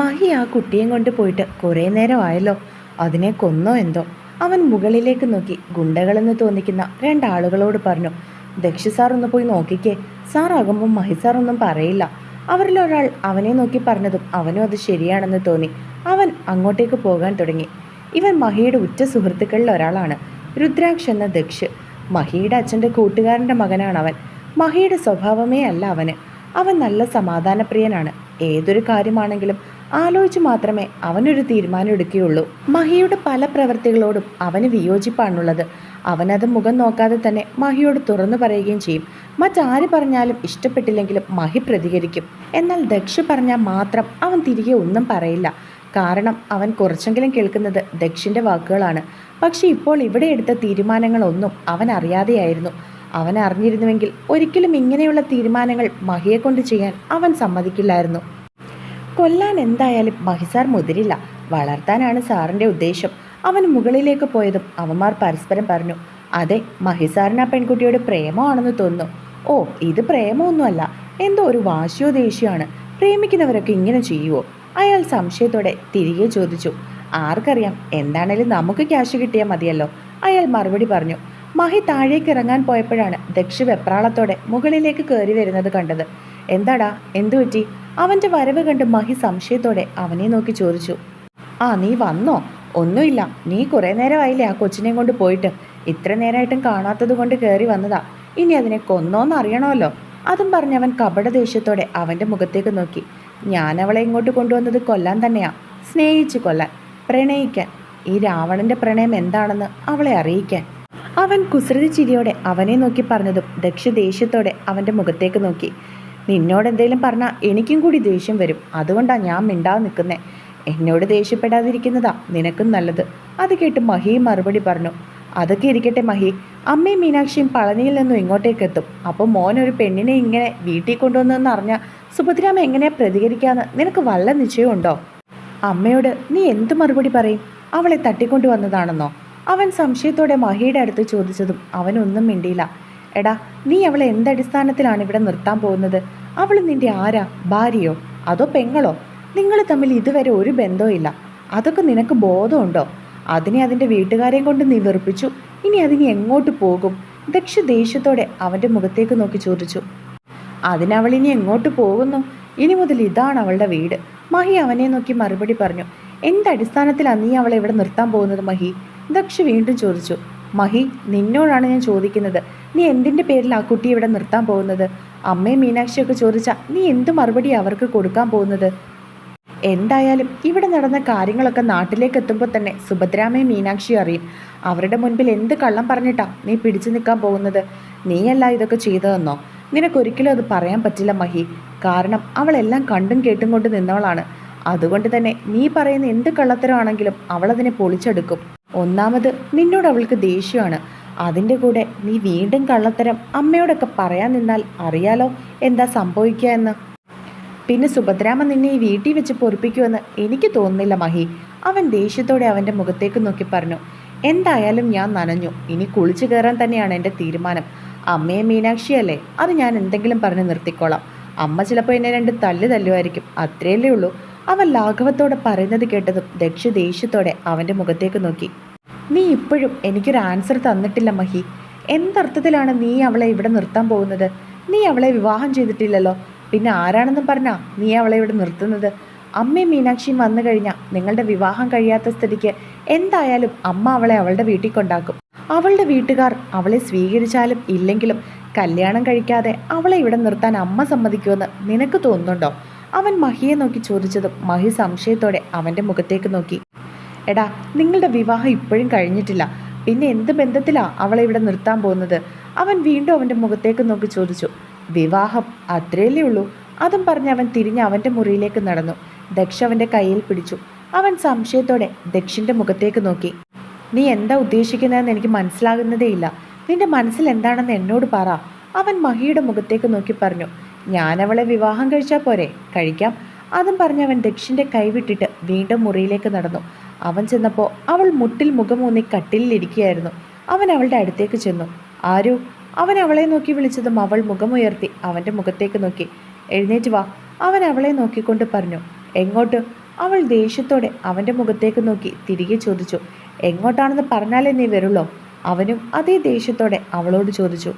മഹി ആ കുട്ടിയും കൊണ്ട് പോയിട്ട് കുറേ നേരമായല്ലോ. അതിനെ കൊന്നോ എന്തോ? അവൻ മുകളിലേക്ക് നോക്കി. ഗുണ്ടകളെന്ന് തോന്നിക്കുന്ന രണ്ടാളുകളോട് പറഞ്ഞു ദക്ഷി സാർ ഒന്ന് പോയി നോക്കിക്കേ. സാർ ആകുമ്പോൾ മഹി സാർ ഒന്നും പറയില്ല. അവരിൽ ഒരാൾ അവനെ നോക്കി പറഞ്ഞതും അവനും അത് ശരിയാണെന്ന് തോന്നി. അവൻ അങ്ങോട്ടേക്ക് പോകാൻ തുടങ്ങി. ഇവൻ മഹിയുടെ ഉറ്റ സുഹൃത്തുക്കളിൽ ഒരാളാണ്. രുദ്രാക്ഷ് എന്ന ദക്ഷ്. മഹിയുടെ അച്ഛന്റെ കൂട്ടുകാരന്റെ മകനാണ് അവൻ. മഹിയുടെ സ്വഭാവമേ അല്ല അവന്. അവൻ നല്ല സമാധാനപ്രിയനാണ്. ഏതൊരു കാര്യമാണെങ്കിലും ആലോചിച്ച് മാത്രമേ അവനൊരു തീരുമാനം എടുക്കുകയുള്ളൂ മഹിയുടെ പല പ്രവൃത്തികളോടും അവന് വിയോജിപ്പാണുള്ളത്. അവനത് മുഖം നോക്കാതെ തന്നെ മഹിയോട് തുറന്നു പറയുകയും ചെയ്യും. മറ്റാര് പറഞ്ഞാലും ഇഷ്ടപ്പെട്ടില്ലെങ്കിലും മഹി പ്രതികരിക്കും. എന്നാൽ ദക്ഷ പറഞ്ഞാൽ മാത്രം അവൻ തിരികെ ഒന്നും പറയില്ല. കാരണം അവൻ കുറച്ചെങ്കിലും കേൾക്കുന്നത് ദക്ഷിന്റെ വാക്കുകളാണ്. പക്ഷേ ഇപ്പോൾ ഇവിടെ എടുത്ത തീരുമാനങ്ങളൊന്നും അവൻ അറിയാതെയായിരുന്നു. അവൻ അറിഞ്ഞിരുന്നുവെങ്കിൽ ഒരിക്കലും ഇങ്ങനെയുള്ള തീരുമാനങ്ങൾ മഹിയെ കൊണ്ട് ചെയ്യാൻ അവൻ സമ്മതിക്കില്ലായിരുന്നു. കൊല്ലാൻ എന്തായാലും മഹിസാർ മുതിരില്ല. വളർത്താനാണ് സാറിന്റെ ഉദ്ദേശം. അവൻ മുകളിലേക്ക് പോയതും അവന്മാർ പരസ്പരം പറഞ്ഞു അതെ മഹിസാറിന് ആ പെൺകുട്ടിയോട് പ്രേമമാണെന്ന് തോന്നുന്നു. ഓ ഇത് പ്രേമമൊന്നുമല്ല എന്തോ ഒരു വാശിയോ ദേഷ്യമാണ് പ്രേമിക്കുന്നവരൊക്കെ ഇങ്ങനെ ചെയ്യുവോ? അയാൾ സംശയത്തോടെ തിരികെ ചോദിച്ചു ആർക്കറിയാം എന്താണേലും നമുക്ക് ക്യാഷ് കിട്ടിയാൽ മതിയല്ലോ. അയാൾ മറുപടി പറഞ്ഞു മഹി താഴേക്ക് ഇറങ്ങാൻ പോയപ്പോഴാണ് ദക്ഷി വെപ്രാളത്തോടെ മുകളിലേക്ക് കയറി വരുന്നത് കണ്ടത്. എന്താടാ? എന്തു പറ്റി? അവന്റെ വരവ് കണ്ട് മഹി സംശയത്തോടെ അവനെ നോക്കി ചോദിച്ചു. ആ നീ വന്നോ? ഒന്നുമില്ല. നീ കുറേ നേരമായില്ലേ ആ കൊച്ചിനെയും കൊണ്ട് പോയിട്ട്. ഇത്ര നേരമായിട്ടും കാണാത്തത് കൊണ്ട് കയറി വന്നതാ. ഇനി അതിനെ കൊന്നോന്ന് അറിയണമല്ലോ. അതും പറഞ്ഞവൻ കപട ദേഷ്യത്തോടെ അവന്റെ മുഖത്തേക്ക് നോക്കി. ഞാൻ അവളെ ഇങ്ങോട്ട് കൊണ്ടുവന്നത് കൊല്ലാൻ തന്നെയാ. സ്നേഹിച്ച് കൊല്ലാൻ. പ്രണയിക്കാൻ. ഈ രാവണന്റെ പ്രണയം എന്താണെന്ന് അവളെ അറിയിക്കാൻ. അവൻ കുസൃതി ചിരിയോടെ അവനെ നോക്കി പറഞ്ഞതും ദക്ഷ ദേഷ്യത്തോടെ അവന്റെ മുഖത്തേക്ക് നോക്കി. നിന്നോട് എന്തെങ്കിലും പറഞ്ഞാൽ എനിക്കും കൂടി ദേഷ്യം വരും. അതുകൊണ്ടാണ് ഞാൻ മിണ്ടാതെ നിൽക്കുന്നത് എന്നോട് ദേഷ്യപ്പെടാതിരിക്കുന്നതാ നിനക്കും നല്ലത്. അത് കേട്ട് മഹി മറുപടി പറഞ്ഞു. അതൊക്കെ ഇരിക്കട്ടെ മഹി. അമ്മയും മീനാക്ഷിയും പളനിയിൽ നിന്നും ഇങ്ങോട്ടേക്ക് എത്തും. അപ്പോൾ മോൻ ഒരു പെണ്ണിനെ ഇങ്ങനെ വീട്ടിൽ കൊണ്ടുവന്നെന്ന് അറിഞ്ഞാൽ സുഭദ്രാമ എങ്ങനെ പ്രതികരിക്കാന്ന് നിനക്ക് വല്ല നിശ്ചയമുണ്ടോ അമ്മയോട് നീ എന്ത് മറുപടി പറയും? അവളെ തട്ടിക്കൊണ്ടു വന്നതാണെന്നോ അവൻ സംശയത്തോടെ മഹിയുടെ അടുത്ത് ചോദിച്ചതും അവനൊന്നും മിണ്ടിയില്ല. എടാ നീ അവളെ എന്തടിസ്ഥാനത്തിലാണ് ഇവിടെ നിർത്താൻ പോകുന്നത്? അവൾ നിന്റെ ആരാ ഭാര്യയോ? അതോ പെങ്ങളോ? നിങ്ങൾ തമ്മിൽ ഇതുവരെ ഒരു ബന്ധവും ഇല്ല. അതൊക്കെ നിനക്ക് ബോധമുണ്ടോ? അതിനെ അതിന്റെ വീട്ടുകാരെയും കൊണ്ട് നീ വെറുപ്പിച്ചു. ഇനി അതിനി എങ്ങോട്ട് പോകും? ദക്ഷ ദേഷ്യത്തോടെ അവന്റെ മുഖത്തേക്ക് നോക്കി ചോദിച്ചു. അതിനവൾ ഇനി എങ്ങോട്ട് പോകുന്നു? ഇനി മുതൽ ഇതാണ് അവളുടെ വീട്. മഹി അവനെ നോക്കി മറുപടി പറഞ്ഞു. എന്തടിസ്ഥാനത്തിലാണ് നീ അവളെ ഇവിടെ നിർത്താൻ പോകുന്നത് മഹി? ദക്ഷ വീണ്ടും ചോദിച്ചു. മഹി നിന്നോടാണ് ഞാൻ ചോദിക്കുന്നത്. നീ എന്തിന്റെ പേരിൽ ആ കുട്ടി ഇവിടെ നിർത്താൻ പോകുന്നത്? അമ്മയും മീനാക്ഷിയൊക്കെ ചോദിച്ചാൽ നീ എന്ത് മറുപടി അവർക്ക് കൊടുക്കാൻ പോകുന്നത്? എന്തായാലും ഇവിടെ നടന്ന കാര്യങ്ങളൊക്കെ നാട്ടിലേക്ക് എത്തുമ്പോൾ തന്നെ സുഭദ്രാമയും മീനാക്ഷിയും അറിയും. അവരുടെ മുൻപിൽ എന്ത് കള്ളം പറഞ്ഞിട്ടാ നീ പിടിച്ചു നിൽക്കാൻ പോകുന്നത്? നീയല്ല ഇതൊക്കെ ചെയ്തതെന്നോ? നിനക്കൊരിക്കലും അത് പറയാൻ പറ്റില്ല മഹി. കാരണം അവളെല്ലാം കണ്ടും കേട്ടും കൊണ്ട് നിന്നവളാണ്. അതുകൊണ്ട് തന്നെ നീ പറയുന്ന എന്ത് കള്ളത്തരമാണെങ്കിലും അവളതിനെ പൊളിച്ചെടുക്കും. ഒന്നാമത് നിന്നോട് അവൾക്ക് ദേഷ്യമാണ്. അതിന്റെ കൂടെ നീ വീണ്ടും കള്ളത്തരം അമ്മയോടൊക്കെ പറയാൻ നിന്നാൽ അറിയാലോ എന്താ സംഭവിക്കുക എന്ന്. പിന്നെ സുഭദ്രാമ നിന്നെ ഈ വീട്ടിൽ വെച്ച് പൊറിപ്പിക്കുമെന്ന് എനിക്ക് തോന്നുന്നില്ല മഹി. അവൻ ദേഷ്യത്തോടെ അവന്റെ മുഖത്തേക്ക് നോക്കി പറഞ്ഞു എന്തായാലും ഞാൻ നനഞ്ഞു. ഇനി കുളിച്ചു കയറാൻ തന്നെയാണ് എന്റെ തീരുമാനം. അമ്മയെ മീനാക്ഷിയല്ലേ? അത് ഞാൻ എന്തെങ്കിലും പറഞ്ഞ് നിർത്തിക്കോളാം. അമ്മ ചിലപ്പോൾ എന്നെ രണ്ട് തല്ല് തല്ലുമായിരിക്കും. അത്രയല്ലേ ഉള്ളൂ. അവൻ ലാഘവത്തോടെ പറയുന്നത് കേട്ടതും ദക്ഷ ദേഷ്യത്തോടെ അവന്റെ മുഖത്തേക്ക് നോക്കി. നീ ഇപ്പോഴും എനിക്കൊരു ആൻസർ തന്നിട്ടില്ല മഹി. എന്തർത്ഥത്തിലാണ് നീ അവളെ ഇവിടെ നിർത്താൻ പോകുന്നത്? നീ അവളെ വിവാഹം ചെയ്തിട്ടില്ലല്ലോ. പിന്നെ ആരാണെന്നും പറഞ്ഞാ നീ അവളെ ഇവിടെ നിർത്തുന്നത്? അമ്മയും മീനാക്ഷിയും വന്നു കഴിഞ്ഞാൽ നിങ്ങളുടെ വിവാഹം കഴിയാത്ത സ്ഥിതിക്ക് എന്തായാലും അമ്മ അവളെ അവളുടെ വീട്ടിൽ കൊണ്ടാക്കും. അവളുടെ വീട്ടുകാർ അവളെ സ്വീകരിച്ചാലും ഇല്ലെങ്കിലും കല്യാണം കഴിക്കാതെ അവളെ ഇവിടെ നിർത്താൻ അമ്മ സമ്മതിക്കുമെന്ന് നിനക്ക് തോന്നുന്നുണ്ടോ? അവൻ മഹിയെ നോക്കി ചോദിച്ചതും മഹി സംശയത്തോടെ അവന്റെ മുഖത്തേക്ക് നോക്കി. എടാ നിങ്ങളുടെ വിവാഹം ഇപ്പോഴും കഴിഞ്ഞിട്ടില്ല. പിന്നെ എന്ത് ബന്ധത്തിലാ അവളെ ഇവിടെ നിർത്താൻ പോകുന്നത്? അവൻ വീണ്ടും അവന്റെ മുഖത്തേക്ക് നോക്കി ചോദിച്ചു. വിവാഹം അത്രയല്ലേ ഉള്ളൂ. അതും പറഞ്ഞ് അവൻ തിരിഞ്ഞ് അവന്റെ മുറിയിലേക്ക് നടന്നു. ദക്ഷ അവന്റെ കയ്യിൽ പിടിച്ചു. അവൻ സംശയത്തോടെ ദക്ഷിന്റെ മുഖത്തേക്ക് നോക്കി. നീ എന്താ ഉദ്ദേശിക്കുന്നതെന്ന് എനിക്ക് മനസ്സിലാകുന്നതേയില്ല നിന്റെ മനസ്സിൽ എന്താണെന്ന് എന്നോട് പറ. അവൻ മഹിയുടെ മുഖത്തേക്ക് നോക്കി പറഞ്ഞു. ഞാൻ അവളെ വിവാഹം കഴിച്ചാൽ പോരെ? കഴിക്കാം. അതും പറഞ്ഞ് അവൻ ദക്ഷിന്റെ കൈവിട്ടിട്ട് വീണ്ടും മുറിയിലേക്ക് നടന്നു. അവൻ ചെന്നപ്പോൾ അവൾ മുട്ടിൽ മുഖമൂന്നി കട്ടിലിരിക്കുകയായിരുന്നു അവൻ അവളുടെ അടുത്തേക്ക് ചെന്നു. ആരു? അവൻ അവളെ നോക്കി വിളിച്ചതും അവൾ മുഖമുയർത്തി അവന്റെ മുഖത്തേക്ക് നോക്കി. എഴുന്നേറ്റ് വാ. അവൻ അവളെ നോക്കിക്കൊണ്ട് പറഞ്ഞു. എങ്ങോട്ട്? അവൾ ദേഷ്യത്തോടെ അവന്റെ മുഖത്തേക്ക് നോക്കി തിരികെ ചോദിച്ചു. എങ്ങോട്ടാണെന്ന് പറഞ്ഞാലേ നീ വരുള്ളോ? അവനും അതേ ദേഷ്യത്തോടെ അവളോട് ചോദിച്ചു.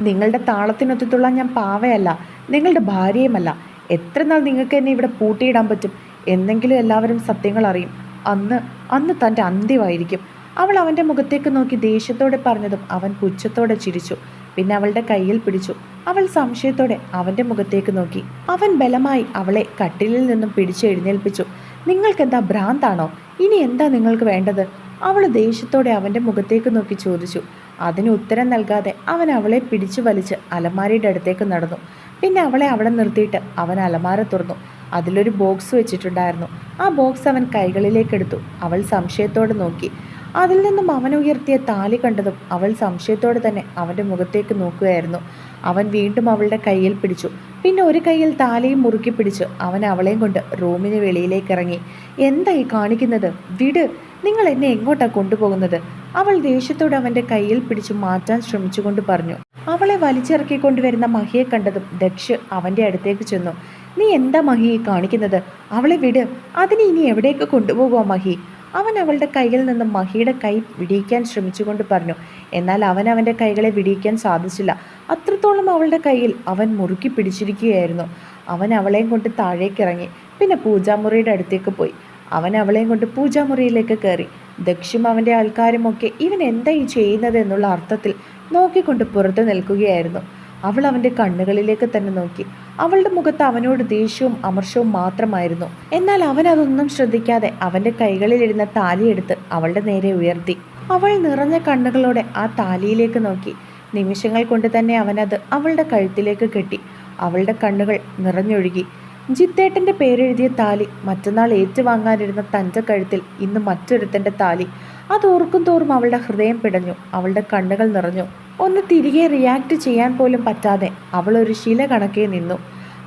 നിങ്ങളുടെ താളത്തിനൊത്തുള്ള ഞാൻ പാവയല്ല നിങ്ങളുടെ ഭാര്യയുമല്ല. എത്ര നാൾ നിങ്ങൾക്ക് എന്നെ ഇവിടെ പൂട്ടിയിടാൻ പറ്റും? എന്നെങ്കിലും എല്ലാവരും സത്യങ്ങൾ അറിയും. അന്ന് അന്ന് തന്റെ അന്ത്യമായിരിക്കും. അവൾ അവന്റെ മുഖത്തേക്ക് നോക്കി ദേഷ്യത്തോടെ പറഞ്ഞതും അവൻ പുച്ഛത്തോടെ ചിരിച്ചു. പിന്നെ അവളുടെ കയ്യിൽ പിടിച്ചു. അവൾ സംശയത്തോടെ അവന്റെ മുഖത്തേക്ക് നോക്കി. അവൻ ബലമായി അവളെ കട്ടിലിൽ നിന്നും പിടിച്ചെഴുന്നേൽപ്പിച്ചു നിങ്ങൾക്കെന്താ ഭ്രാന്താണോ? ഇനി എന്താ നിങ്ങൾക്ക് വേണ്ടത്? അവൾ ദേഷ്യത്തോടെ അവന്റെ മുഖത്തേക്ക് നോക്കി ചോദിച്ചു. അതിന് ഉത്തരം നൽകാതെ അവൻ അവളെ പിടിച്ചു വലിച്ച് അലമാരിയുടെ അടുത്തേക്ക് നടന്നു. പിന്നെ അവളെ അവിടെ നിർത്തിയിട്ട് അവൻ അലമാര തുറന്നു. അതിലൊരു ബോക്സ് വെച്ചിട്ടുണ്ടായിരുന്നു. ആ ബോക്സ് അവൻ കൈകളിലേക്കെടുത്തു അവൾ സംശയത്തോടെ നോക്കി. അതിൽ നിന്നും അവൻ ഉയർത്തിയ താലി കണ്ടതും അവൾ സംശയത്തോടെ തന്നെ അവന്റെ മുഖത്തേക്ക് നോക്കുകയായിരുന്നു. അവൻ വീണ്ടും അവളുടെ കയ്യിൽ പിടിച്ചു. പിന്നെ ഒരു കയ്യിൽ താലിയും മുറുക്കി പിടിച്ച് അവൻ അവളെയും കൊണ്ട് റൂമിന് വെളിയിലേക്ക് ഇറങ്ങി. എന്തായി കാണിക്കുന്നത്? വിട്. നിങ്ങൾ എന്നെ എങ്ങോട്ടാണ് കൊണ്ടുപോകുന്നത്? അവൾ ദേഷ്യത്തോടെ അവന്റെ കയ്യിൽ പിടിച്ചു മാറ്റാൻ ശ്രമിച്ചുകൊണ്ട് പറഞ്ഞു. അവളെ വലിച്ചിറക്കിക്കൊണ്ടുവരുന്ന മഹിയെ കണ്ടതും ദക്ഷ് അവന്റെ അടുത്തേക്ക് ചെന്നു. നീ എന്താ മഹിയെ കാണിക്കുന്നത്? അവളെ വിട്. അതിനെ ഇനി എവിടേക്ക് കൊണ്ടുപോകുമോ മഹി? അവൻ അവളുടെ കയ്യിൽ നിന്നും മഹിയുടെ കൈ വിടിയിക്കാൻ ശ്രമിച്ചുകൊണ്ട് പറഞ്ഞു. എന്നാൽ അവൻ അവന്റെ കൈകളെ വിടിയിക്കാൻ സാധിച്ചില്ല. അത്രത്തോളം അവളുടെ കയ്യിൽ അവൻ മുറുക്കി പിടിച്ചിരിക്കുകയായിരുന്നു. അവൻ അവളെയും കൊണ്ട് താഴേക്കിറങ്ങി പിന്നെ പൂജാമുറിയുടെ അടുത്തേക്ക് പോയി. അവൻ അവളെയും കൊണ്ട് പൂജാമുറിയിലേക്ക് കയറി. ദക്ഷും അവന്റെ ആൾക്കാരുമൊക്കെ ഇവൻ എന്താ ഈ ചെയ്യുന്നത്? എന്നുള്ള അർത്ഥത്തിൽ നോക്കിക്കൊണ്ട് പുറത്ത് നിൽക്കുകയായിരുന്നു. അവൾ അവന്റെ കണ്ണുകളിലേക്ക് തന്നെ നോക്കി. അവളുടെ മുഖത്ത് അവനോട് ദേഷ്യവും അമർഷവും മാത്രമായിരുന്നു. എന്നാൽ അവൻ അതൊന്നും ശ്രദ്ധിക്കാതെ അവന്റെ കൈകളിലിരുന്ന താലിയെടുത്ത് അവളുടെ നേരെ ഉയർത്തി. അവൾ നിറഞ്ഞ കണ്ണുകളോടെ ആ താലിയിലേക്ക് നോക്കി. നിമിഷങ്ങൾ കൊണ്ട് തന്നെ അവനത് അവളുടെ കഴുത്തിലേക്ക് കെട്ടി. അവളുടെ കണ്ണുകൾ നിറഞ്ഞൊഴുകി. ജിത്തേട്ടന്റെ പേരെഴുതിയ താലി മറ്റന്നാൾ ഏറ്റുവാങ്ങാനിരുന്ന തന്റെ കഴുത്തിൽ ഇന്ന് മറ്റൊരുത്തന്റെ താലി. അത് ഓർക്കും തോറും അവളുടെ ഹൃദയം പിടഞ്ഞു. അവളുടെ കണ്ണുകൾ നിറഞ്ഞു. ഒന്ന് തിരികെ റിയാക്ട് ചെയ്യാൻ പോലും പറ്റാതെ അവൾ ഒരു ശില കണക്കെ നിന്നു.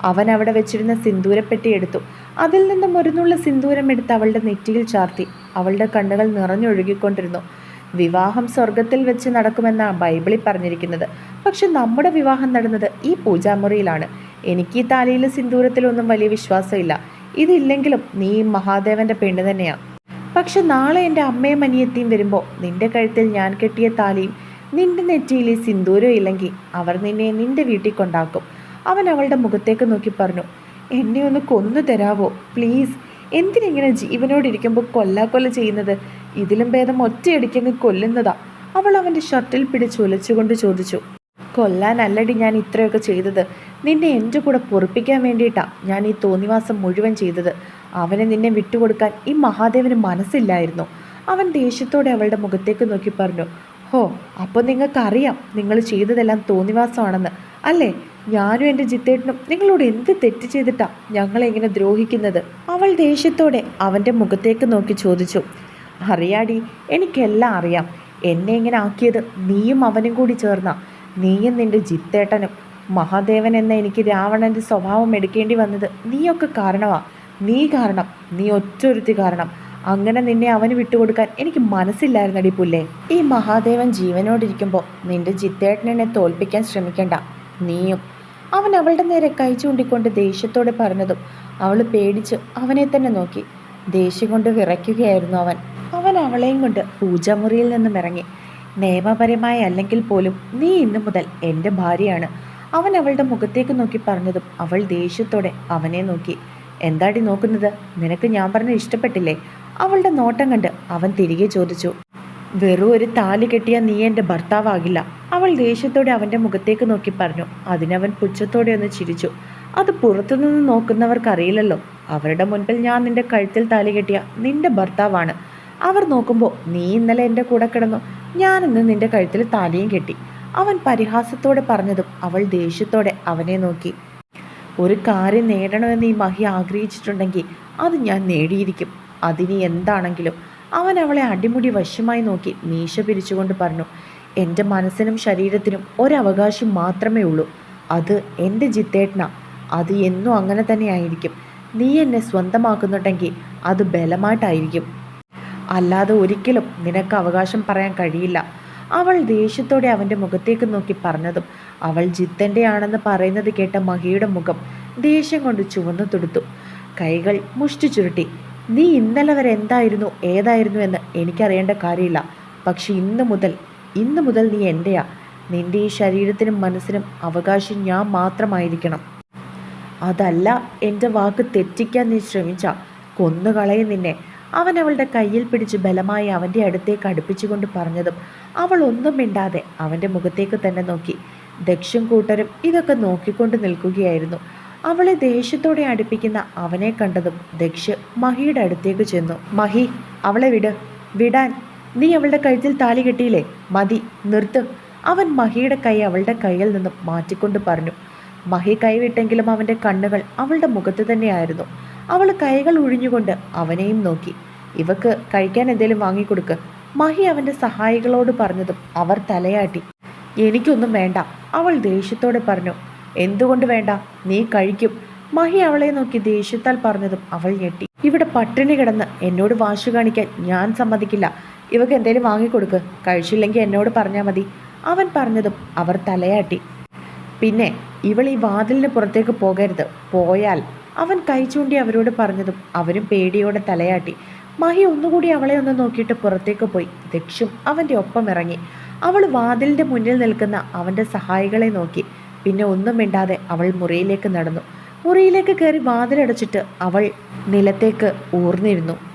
അവൻ അവിടെ വെച്ചിരുന്ന സിന്ദൂരപ്പെട്ടി എടുത്തു. അതിൽ നിന്നും മരുന്നുള്ള സിന്ദൂരം എടുത്ത് അവളുടെ നെറ്റിയിൽ ചാർത്തി. അവളുടെ കണ്ണുകൾ നിറഞ്ഞൊഴുകിക്കൊണ്ടിരുന്നു. വിവാഹം സ്വർഗത്തിൽ വെച്ച് നടക്കുമെന്നാണ് ബൈബിളിൽ പറഞ്ഞിരിക്കുന്നത്. പക്ഷെ നമ്മുടെ വിവാഹം നടന്നത് ഈ പൂജാമുറിയിലാണ്. എനിക്ക് ഈ താലിയിലെ സിന്ദൂരത്തിലൊന്നും വലിയ വിശ്വാസമില്ല. ഇതില്ലെങ്കിലും നീ മഹാദേവന്റെ പെണ്ണ് തന്നെയാണ് പക്ഷെ നാളെ എന്റെ അമ്മയും അനിയത്തിയും വരുമ്പോൾ നിന്റെ കഴുത്തിൽ ഞാൻ കെട്ടിയ താലിയും നിന്റെ നെറ്റിയിലെ സിന്ദൂരം ഇല്ലെങ്കിൽ അവർ നിന്നെ നിന്റെ വീട്ടിൽ കൊണ്ടാക്കും. അവൻ അവളുടെ മുഖത്തേക്ക് നോക്കി പറഞ്ഞു എന്നെ ഒന്ന് കൊന്നു തരാവോ? പ്ലീസ്. എന്തിനിങ്ങനെ ജീവനോടിരിക്കുമ്പോൾ കൊല്ലാക്കൊല്ല ചെയ്യുന്നത്? ഇതിലും ഭേദം ഒറ്റയടിക്കങ്ങ് കൊല്ലുന്നതാ. അവൾ അവന്റെ ഷർട്ടിൽ പിടിച്ച് ഉലച്ചുകൊണ്ട് ചോദിച്ചു കൊല്ലാനല്ലടി ഞാൻ ഇത്രയൊക്കെ ചെയ്തത്. നിന്നെ എന്റെ കൂടെ പൊറപ്പിക്കാൻ വേണ്ടിയിട്ടാ ഞാൻ ഈ തോന്നിവാസം മുഴുവൻ ചെയ്തത്. അവനെ നിന്നെ വിട്ടുകൊടുക്കാൻ ഈ മഹാദേവന് മനസ്സില്ലായിരുന്നു. അവൻ ദേഷ്യത്തോടെ അവളുടെ മുഖത്തേക്ക് നോക്കി പറഞ്ഞു ഹോ അപ്പോൾ നിങ്ങൾക്കറിയാം നിങ്ങൾ ചെയ്തതെല്ലാം തോന്നിവാസമാണെന്ന്. അല്ലേ? ഞാനും എന്റെ ജിത്തേട്ടനും നിങ്ങളോട് എന്ത് തെറ്റ് ചെയ്തിട്ടാ ഞങ്ങളെ ഇങ്ങനെ ദ്രോഹിക്കുന്നത്? അവൾ ദേഷ്യത്തോടെ അവന്റെ മുഖത്തേക്ക് നോക്കി ചോദിച്ചു അറിയാടി എനിക്കെല്ലാം അറിയാം. എന്നെ ഇങ്ങനെ ആക്കിയത് നീയും അവനും കൂടി ചേർന്ന. നീയും നിന്റെ ജിത്തേട്ടനും മഹാദേവൻ എന്ന എനിക്ക് രാവണന്റെ സ്വഭാവം എടുക്കേണ്ടി വന്നത് നീയൊക്കെ കാരണമാ നീ കാരണം. നീ ഒറ്റൊരുത്തി കാരണം. അങ്ങനെ നിന്നെ അവന് വിട്ടുകൊടുക്കാൻ എനിക്ക് മനസ്സില്ലായിരുന്നടി പുല്ലേ. ഈ മഹാദേവൻ ജീവനോടിരിക്കുമ്പോൾ നിന്റെ ജിത്തേട്ടനെ തോൽപ്പിക്കാൻ ശ്രമിക്കണ്ട. നീയും. അവൻ അവളുടെ നേരെ കൈ ചൂണ്ടിക്കൊണ്ട് ദേഷ്യത്തോടെ പറഞ്ഞതും അവൾ പേടിച്ച് അവനെ തന്നെ നോക്കി. ദേഷ്യം കൊണ്ട് വിറയ്ക്കുകയായിരുന്നു അവൻ. അവൻ അവളെയും കൊണ്ട് പൂജാമുറിയിൽ നിന്നും ഇറങ്ങി. നിയമപരമായി അല്ലെങ്കിൽ പോലും നീ ഇന്നു മുതൽ എന്റെ ഭാര്യയാണ്. അവൻ അവളുടെ മുഖത്തേക്ക് നോക്കി പറഞ്ഞതും അവൾ ദേഷ്യത്തോടെ അവനെ നോക്കി. എന്താടി നോക്കുന്നത്? നിനക്ക് ഞാൻ പറഞ്ഞത് ഇഷ്ടപ്പെട്ടില്ലേ? അവളുടെ നോട്ടം കണ്ട് അവൻ തിരികെ ചോദിച്ചു. വെറും ഒരു താലി കെട്ടിയ നീ എന്റെ ഭർത്താവാകില്ല. അവൾ ദേഷ്യത്തോടെ അവന്റെ മുഖത്തേക്ക് നോക്കി പറഞ്ഞു. അതിനവൻ പുച്ഛത്തോടെ ഒന്ന് ചിരിച്ചു. അത് പുറത്തുനിന്ന് നോക്കുന്നവർക്കറിയില്ലല്ലോ അവരുടെ മുൻപിൽ ഞാൻ നിന്റെ കഴുത്തിൽ താലി കെട്ടിയ നിന്റെ ഭർത്താവാണ്. അവർ നോക്കുമ്പോൾ നീ ഇന്നലെ എന്റെ കൂടെ കിടന്നു. ഞാനിന്ന് നിന്റെ കഴുത്തിൽ താലിയും കെട്ടി. അവൻ പരിഹാസത്തോടെ പറഞ്ഞതും അവൾ ദേഷ്യത്തോടെ അവനെ നോക്കി. ഒരു കാര്യം നേടണമെന്ന് ഈ മഹി ആഗ്രഹിച്ചിട്ടുണ്ടെങ്കിൽ അത് ഞാൻ നേടിയിരിക്കും. അതിനി എന്താണെങ്കിലും അവൻ അവളെ അടിമുടി വശമായി നോക്കി മീശ പിരിച്ചുകൊണ്ട് പറഞ്ഞു എന്റെ മനസ്സിനും ശരീരത്തിനും ഒരവകാശം മാത്രമേ ഉള്ളൂ. അത് എന്റെ ജിത്തേട്ടന. അത് എന്നും അങ്ങനെ തന്നെ ആയിരിക്കും. നീ എന്നെ സ്വന്തമാക്കുന്നുണ്ടെങ്കിൽ അത് ബലമായിട്ടായിരിക്കും. അല്ലാതെ ഒരിക്കലും നിനക്ക് അവകാശം പറയാൻ കഴിയില്ല. അവൾ ദേഷ്യത്തോടെ അവന്റെ മുഖത്തേക്ക് നോക്കി പറഞ്ഞതും അവൾ ജിത്തന്റെ ആണെന്ന് പറയുന്നത് കേട്ട മഹിയുടെ മുഖം ദേഷ്യം കൊണ്ട് ചുവന്നു തുടുത്തു. കൈകൾ മുഷ്ടി ചുരുട്ടി. നീ ഇന്നലെ വരെ എന്തായിരുന്നു ഏതായിരുന്നു എന്ന് എനിക്കറിയേണ്ട കാര്യമില്ല. പക്ഷെ ഇന്ന് മുതൽ ഇന്ന് മുതൽ നീ എന്റെയാ നിന്റെ ഈ ശരീരത്തിനും മനസ്സിനും അവകാശം ഞാൻ മാത്രമായിരിക്കണം. അതല്ല എന്റെ വാക്ക് തെറ്റിക്കാൻ നീ ശ്രമിച്ച. കൊന്നുകളയും നിന്നെ. അവൻ അവളുടെ കയ്യിൽ പിടിച്ച് ബലമായി അവന്റെ അടുത്തേക്ക് അടുപ്പിച്ചുകൊണ്ട് പറഞ്ഞതും അവൾ ഒന്നും മിണ്ടാതെ അവന്റെ മുഖത്തേക്ക് തന്നെ നോക്കി. ദക്ഷം കൂട്ടരും ഇതൊക്കെ നോക്കിക്കൊണ്ട് നിൽക്കുകയായിരുന്നു. അവളെ ദേഷ്യത്തോടെ അടുപ്പിക്കുന്ന അവനെ കണ്ടതും ദക്ഷ് മഹിയുടെ അടുത്തേക്ക് ചെന്നു. മഹി അവളെ വിട്. വിടാൻ. നീ അവളുടെ കഴുത്തിൽ താലി കെട്ടിയില്ലേ? മതി. നിർത്ത്. അവൻ മഹിയുടെ കൈ അവളുടെ കയ്യിൽ നിന്നും മാറ്റിക്കൊണ്ട് പറഞ്ഞു. മഹി കൈവിട്ടെങ്കിലും അവന്റെ കണ്ണുകൾ അവളുടെ മുഖത്ത് തന്നെയായിരുന്നു. അവൾ കൈകൾ ഉഴിഞ്ഞുകൊണ്ട് അവനെയും നോക്കി. ഇവക്ക് കഴിക്കാൻ എന്തേലും വാങ്ങിക്കൊടുക്ക്. മഹി അവന്റെ സഹായികളോട് പറഞ്ഞതും അവർ തലയാട്ടി. എനിക്കൊന്നും വേണ്ട അവൾ ദേഷ്യത്തോടെ പറഞ്ഞു. എന്തുകൊണ്ട് വേണ്ട? നീ കഴിക്കും. മഹി അവളെ നോക്കി ദേഷ്യത്താൽ പറഞ്ഞതും അവൾ ഞെട്ടി. ഇവിടെ പട്ടിണി കിടന്ന് എന്നോട് വാശു കാണിക്കാൻ ഞാൻ സമ്മതിക്കില്ല. ഇവക്ക് എന്തേലും വാങ്ങിക്കൊടുക്ക്. കഴിച്ചില്ലെങ്കിൽ എന്നോട് പറഞ്ഞാൽ മതി. അവൻ പറഞ്ഞതും അവർ തലയാട്ടി. പിന്നെ ഇവൾ ഈ വാതിലിന് പുറത്തേക്ക് പോകരുത്. പോയാൽ അവൻ കൈ ചൂണ്ടി അവരോട് പറഞ്ഞതും അവരും പേടിയോടെ തലയാട്ടി. മഹി ഒന്നുകൂടി അവളെ ഒന്ന് നോക്കിയിട്ട് പുറത്തേക്ക് പോയി. ദക്ഷും അവന്റെ ഒപ്പം ഇറങ്ങി. അവൾ വാതിലിന്റെ മുന്നിൽ നിൽക്കുന്ന അവന്റെ സഹായികളെ നോക്കി. പിന്നെ ഒന്നും മിണ്ടാതെ അവൾ മുറിയിലേക്ക് നടന്നു. മുറിയിലേക്ക് കയറി വാതിലടച്ചിട്ട് അവൾ നിലത്തേക്ക് ഊർന്നിരുന്നു.